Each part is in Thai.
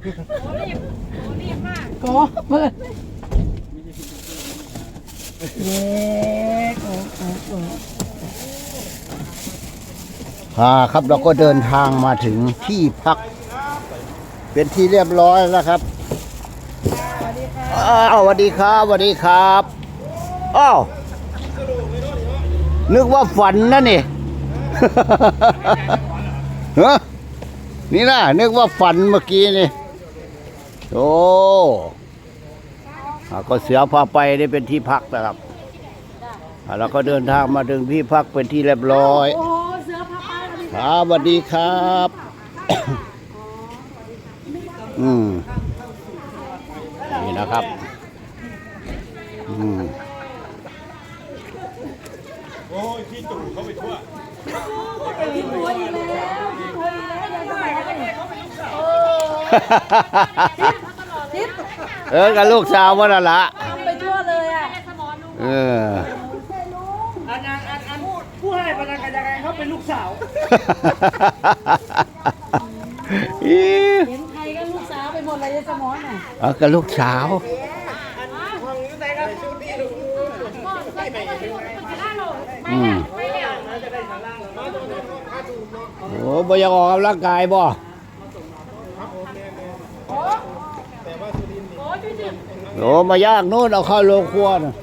โอ้รีบมากก็เปิดเย้โอ้โอ้โอ้อ่าครับเราก็เดินทางมาถึงที่พัก เป็นที่เรียบร้อยแล้วครับอ้าวสวัสดีครับสวัสดีครับอ้าวนึกว่าฝันนะนี่ฮะนี่นะนึกว่าฝันเมื่อกี้นี่ โอ้อ่าก็เสือพาไปได้เป็นที่พักนะครับอ่าเราก็เดินทางมาถึงที่พักเป็นที่เรียบร้อยโอ้เสือพาไปวันนี้ครับสวัสดีครับ อืม นี่นะครับ อืมกินตัวอีกแล้วกินตัวอีกแล้วยังไงทิป เออกับลูกสาววันละละทำไปทั่วเลยอะเอออันอันอันอันผู้ให้ประกันยังไงเขาเป็นลูกสาวอีเห็นใครก็ลูกสาวไปหมดเลยยายสมอนน่ะเอากับลูกสาวอืมโอ้บ่อยากออกกำลังกายบ่ โอ้มายากโน่นเอาเข้าโรงครัวน่ะ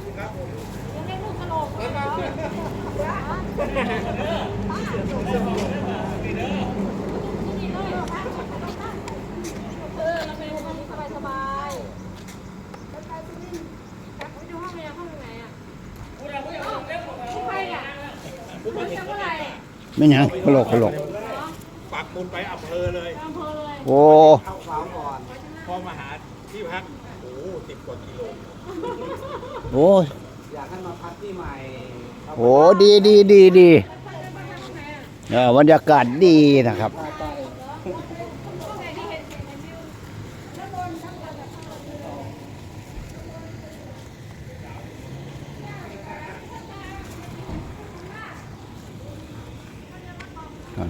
เออเราไปดูห้องสบายสบายไปดูห้องไหนห้องไหนอะผู้ใครอะผู้ใครเมื่อไหร่ไม่หยังขลกขลกปักหมุดไปอำเภอเลยอำเภอเลย โอ้ เข้าเช้าก่อน พอมาหาที่พัก โอ้สิบกว่ากิโลโอ้ยอยากให้มาพักที่ใหม่โอ้ดีดีดีดีเออบรรยากาศดีนะครับ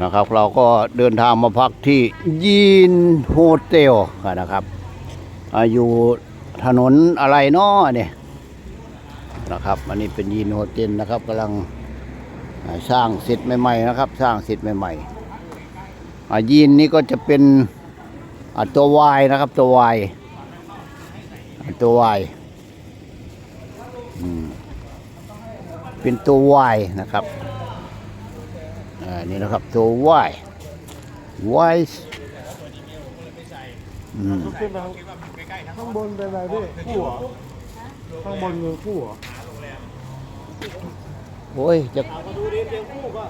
นะครับ เราก็เดินทางมาพักที่ยีนโฮเทลนะครับอาอยู่ ถนนอะไรนาะเนี่ยนะครับ อันนี้เป็นยีนโฮเทลนะครับกำลังสร้างเสร็จใหม่ๆนะครับ สร้างเสร็จใหม่ๆอยีนนี่ก็จะเป็นตัววายนะครับ ตัววายตัววายเป็นตัววายนะครับอ่านี่นะครับตัว Y Y อืมขึ้นมาข้างบนเป็นอะไรพี่คู่เหรอข้างบนคือคู่เหรอโอ้ยจะดูดิเตียงคู่ก็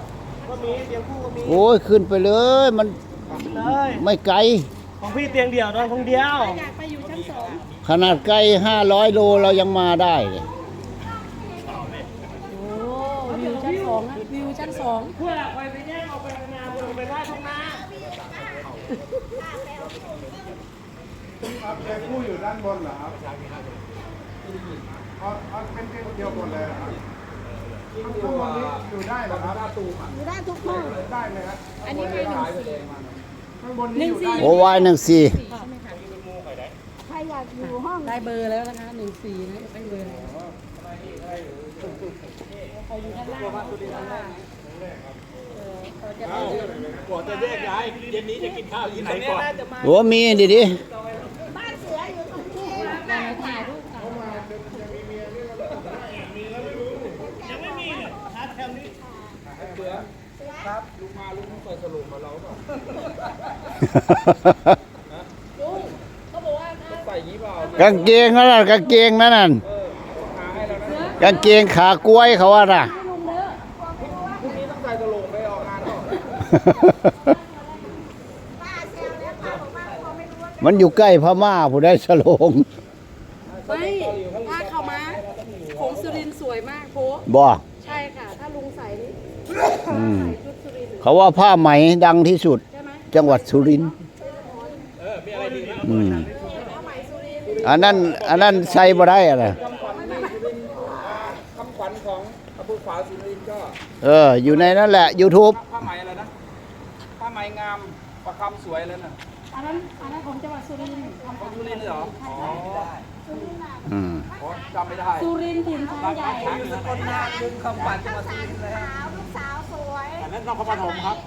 ก็มีเตียงคู่ก็มีโอ้ยขึ้นไปเลย มันเลยไม่ไกลของพี่เตียงเดี่ยวนอนคนเดียว อยากไปอยู่ชั้นสองขนาดไกลห้าร้อยโลเรายังมาได้เลยโอ้วิวชั้นสองนะวิวชั้นสองเพื่อไปไปแย่งเอาไปนาบนไปได้ท้องนา ครับเตียงคู่อยู่ด้านบนเหรอครับเอาเอาเป็นเตียงเดียวหมดเลยเหรอครับข้างบนนี้อยู่ได้เหรอครับอยู่ได้ทุกห้องได้เลยครับอันนี้ไปหนึ่งสี่ข้างบนนี้อยู่ได้โอ้วายหนึ่งสี่ใครอยากอยู่ห้องได้เบอร์แล้วนะคะหนึ่งสี่นะได้เบอร์แล้วใครอยู่ด้านล่างด้านล่างเออเขาจะไปเดินก่อนจะแยกย้ายเย็นนี้จะกินข้าวที่ไหนก่อนโอ้มีดิดิ เราถ่ายรูปกัน ครับลุงมาลุงต้องใส่สรุปมาเราก่อนเขาบอกว่าถ้าใส่ยี่เปล่ากางเกงนั่นน่ะกางเกงนั่นน่ะหาให้เรานะกางเกงขากล้วยเขาว่าน่ะ ลุงเด้อพรุ่งนี้ต้องใส่สรุปไปออกงานก่อนมันอยู่ใกล้พม่าผู้ได้สโลงไม่ถ้าเขามาของสุรินทร์สวยมากโพ บ่ ใช่ค่ะ ถ้าลุงใส่นี่ อืมใส่ชุดสุรินทร์เขาว่าผ้าไหมดังที่สุดใช่ไหมจังหวัดสุรินทร์อืมอันนั้นอันนั้นใส่บ่ได้อะไรคำขวัญของอภุขวาสุรินทร์ก็ เออ อยู่ในนั่นแหละ YouTube ผ้าไหมอะไรนะ ผ้าไหมงามประคำสวยแล้วน่ะอันนั้นอันนั้นของจังหวัดสุรินทร์ของทุเรียนเลยเหรออื มจำไม่ได้สุรินทร์ถิ่นช้างใหญ่อยู่สกลนครดึงคำฝันจังหวัดสุรินทร์เลยฮะอันนั้นนครปฐมครับ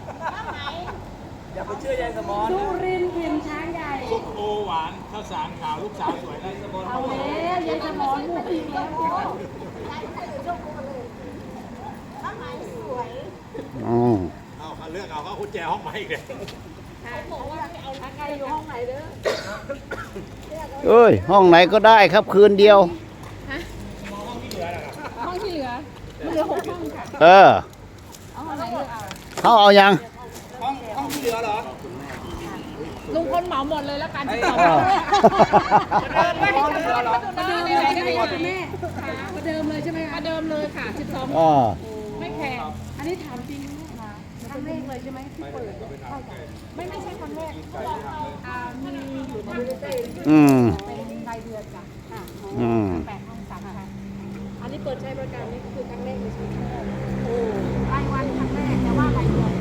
อย่าไปเชื่อยายสมอนสุรินทร์ถิ่นช้างใหญ่ซุปโอหวานข้าวสารขาวลูกสาวสวยได้สมบูรณ์เอาแล้วยายสมอนพูดอีกแล้วอืมเอาเขาเลือกเอาเขาคุณแจห้องมาอีกเลยใครอยู่ห้องไหนเด้อ เอ้ย ห้องไหนก็ได้ครับคืนเดียว ห้องที่เหลือมันเหลือหกห้องค่ะเออเอาห้องไหนเลือกเอาเขาเอายัง ห้องห้องที่เหลือเหรอลุงพลเหมาหมดเลยแล้วกันไอ้ที่สองอ่าห้องที่เหลือเหรอประเดิมเลยใช่ไหมคะแม่ประเดิมเลยใช่ไหมคะประเดิมเลยค่ะสิบสองอ่า ไม่แพงอันนี้ถามจริงนะ ครั้งแรกเลยใช่ไหมที่เปิดไม่ไม่ใช่ครั้งแรกอ่ามีอยู่ในเต้อืม เป็นรายเดือนจ้ะค่ะอืม แปดห้องสามค่ะอันนี้เปิดใช้บริการนี่คือครั้งแรกเลยใช่ไหมโอ้รายวันครั้งแรกแต่ว่ารายเดือน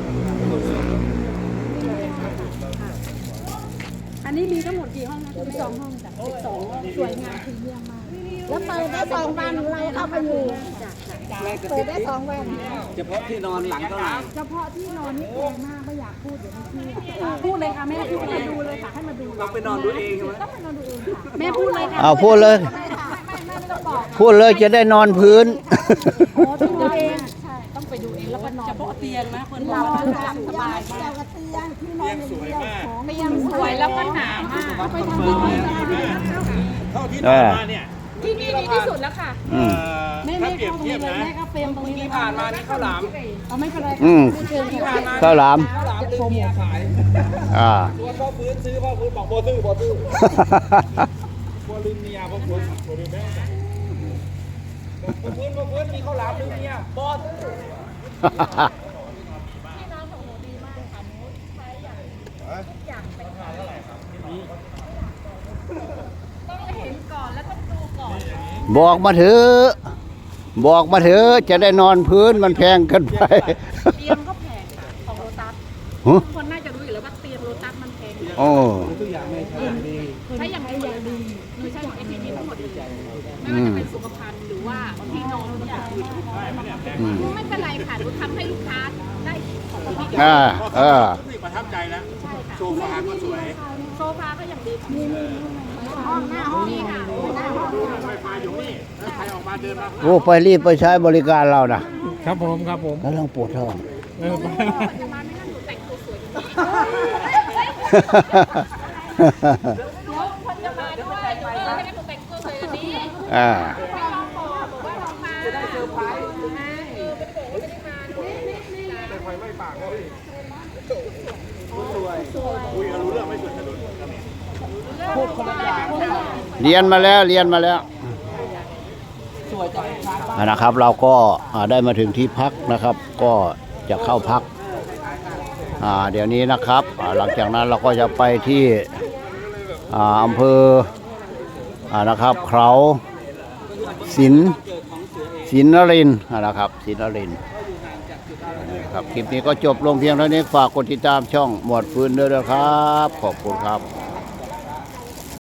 อันนี้มีทั้งหมดกี่ห้องนะสิบสองห้องจ้ะสิบสองสวยงามคือเยี่ยมมาก แล้วเปิดได้สองวันเราเข้าไปอยู่ เปิดได้สองวันเฉพาะที่นอนหลังเท่าไหร่เฉพาะที่นอนนี่แพงมากไม่อยากพูดเดี๋ยวไม่เชื่อพูดเลยค่ะแม่พูดเลยดูเลยค่ะให้มาดูเราไปนอนดูเองใช่ไหมต้องไปนอนดูเองค่ะแม่พูดเลยค่ะเอาพูดเลย ไม่ค่ะไม่ไม่ไม่ต้องบอกพูดเลยจะได้นอนพื้น โอ้ต้องดูเองใช่ต้องไปดูเองแล้วก็นอนเฉพาะเตียงนะเพื่อนเราหลับสบายมากเตียงสวยมากเตียงสวยแล้วก็หนามากไปทำที่นี่เท่าที่นอนมาเนี่ยที่นี่ดีที่สุดแล้วค่ะ อืมแม่ถ้าแม่เป รียบเข้าตรงเทียนี้บเลยนะแม่ก็เฟรมตรงนี้ที่ผ่านมานี่ข้าวหลามเอาไม่เป็นไรอืมพูดเชิญที่ค่ะผ่านมาข้าวหลามข้าวหลามลืมเมียขายอ่าตัวพ่อฟื้นซื้อพ่อฟื้นบอกโบซื้อโบซื้อบัวลืมเมียพวกคุณบัวลืมแม่พ่อฟื้นพ่อฟื้นมีข้าวหลามลืมเมียโบซื้อบอกมาเถอะ บอกมาเถอะจะได้นอนพื้นมันแพงเกินไป เตียงก็แพงค่ะของโรตัสฮะทุกคนน่าจะรู้อยู่แล้วว่าเตียงโรตัสมันแพงโอ้ใช้อย่างไรอย่างดีคือใช้ของเอทีทั้งหมดเลยไม่ว่าจะเป็นสุขภัณฑ์หรือว่าที่นอนทุกอย่างอืม ไม่เป็นไรค่ะหนูทำให้ลูกค้าได้ของที่อ่าเออ รู้สึกประทับใจแล้ว ใช่ค่ะโซฟาก็สวย โซฟาก็อย่างดีมี ห้องหน้าห้องนี้ค่ะหน้าห้องไฟฟ้าอยู่นี่ถ้าใครออกมาเดินมาโอ้ไปรีบไปใช้บริการเรานะครับผมครับผมกำลังปวดท้องเออจะมาไม่งั้นหนูแต่งตัวสวยอย่างนี้คนจะมาด้วยเออไม่งั้นหนูแต่งตัวสวยอย่างนี้อ่า ไม่ลองบอกบอกว่าลองมาจะได้เซอร์ไพรส์เออเป็นโดไม่ได้มานี่นี่นี่ คุยกันรู้เรื่องไม่สวยถนน พูดคนละอย่าง เรียนมาแล้วเรียนมาแล้วนะครับ เราก็ได้มาถึงที่พักนะครับ ก็จะเข้าพักเดี๋ยวนี้นะครับหลังจากนั้นเราก็จะไปที่อำเภอนะครับเขาสินสินนรินนะครับสินนรินครับคลิปนี้ก็จบลงเพียงเท่านี้ฝากกดติดตามช่องหมวดฟืนด้วยนะครับ ขอบคุณครับ